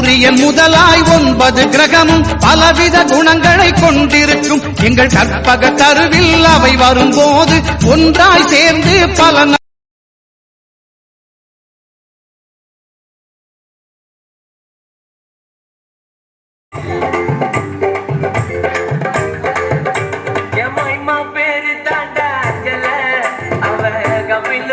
சூரியன் முதலாய் ஒன்பது கிரகமும் பலவித குணங்களை கொண்டிருக்கும். எங்கள் கற்பக தருவில் அவை வரும்போது ஒன்றாய் சேர்ந்து பல பேரு தாண்டா அவ கபில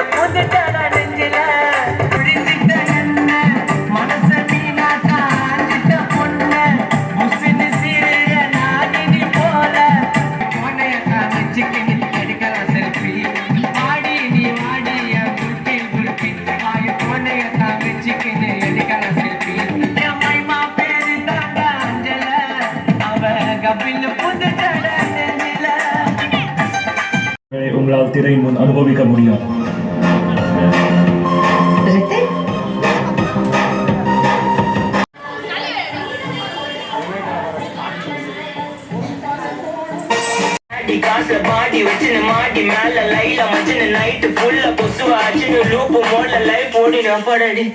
உங்களால் திரை முன் அனுபவிக்க முடியும் அடி காசு பாடி வச்சுன்னு மாடி மேல லைல மச்சின்னு நைட்டு ஃபுல்லா கொசுவா அச்சுன்னு லூப்பு மோட்ல லைஃப் ஓடினு படடி